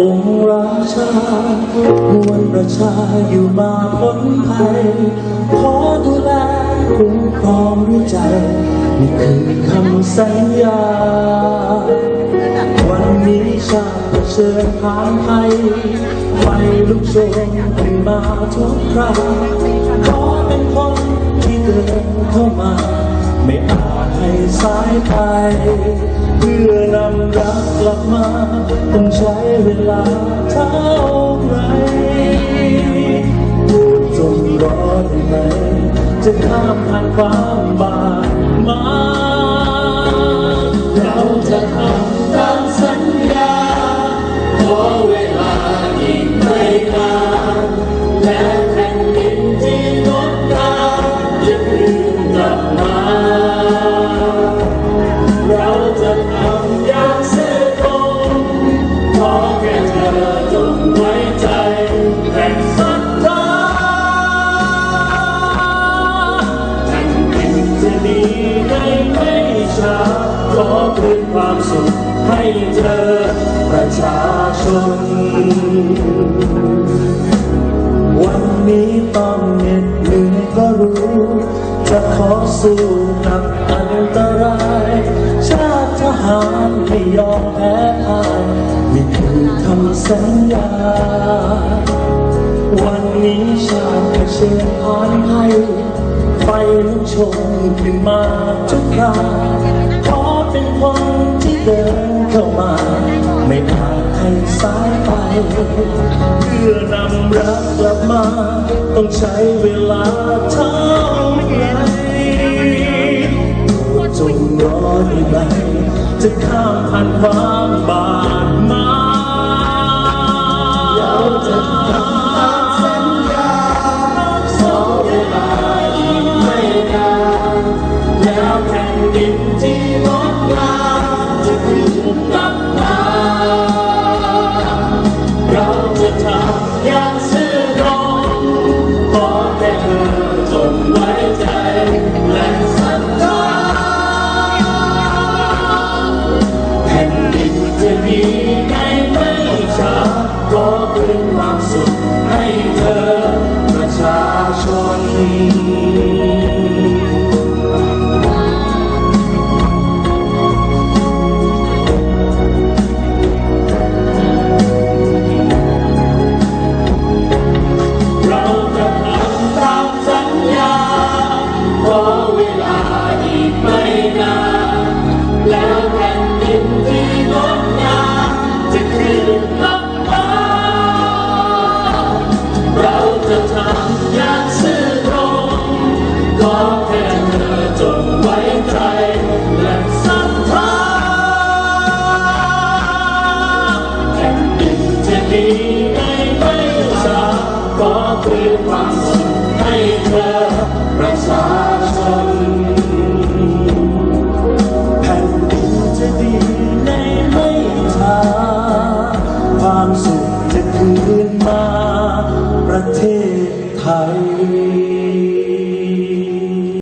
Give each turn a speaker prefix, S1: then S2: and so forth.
S1: องค์ราชามวลประชาอยู่มาพ้นภัย ขอดูแลคุ้มครองด้วยใจ นี่คือคำสัญญา วันนี้ชาติเชิญผ่านภัยไฟลุกโชนขึ้นมาทุกคราขอเป็นคนที่เดินเข้ามา ไม่อาจให้สายไป เพื่อนำรักกลับมา ต้องใช้เวลาเท่าไรโปรดจงรอได้ไหมจะข้ามผ่านควา ดีในไม่ช้าขอคืนความสุขให้เธอประชาชน วันนี้ต้องเหน็ดเหนื่อยก็รู้ จะขอสู้กับอันตราย ชาติทหารไม่ยอมแพ้พ่ายนี่คือคำสัญญา วันนี้ชาติเผชิญผ่านภัย ไฟลุกโชนขึ้นมาทุกคราขอเป็นคนที่เดินเข้ามา ไม่อาจให้สายไป เพื่อนำรักกลับมา ต้องใช้เวลาเท่าไหร่จงรอได้ไหมจะข้ามผ่านความบา ดินที่งดงามจะขึ้นกับมาเราจะทำอย่างไง ไม่ไม่สาก็คือความสุขให้เธอรักษาชนแผ่นดินจะดีในไม่ช้าความสุขจะคืนมาประเทศไทย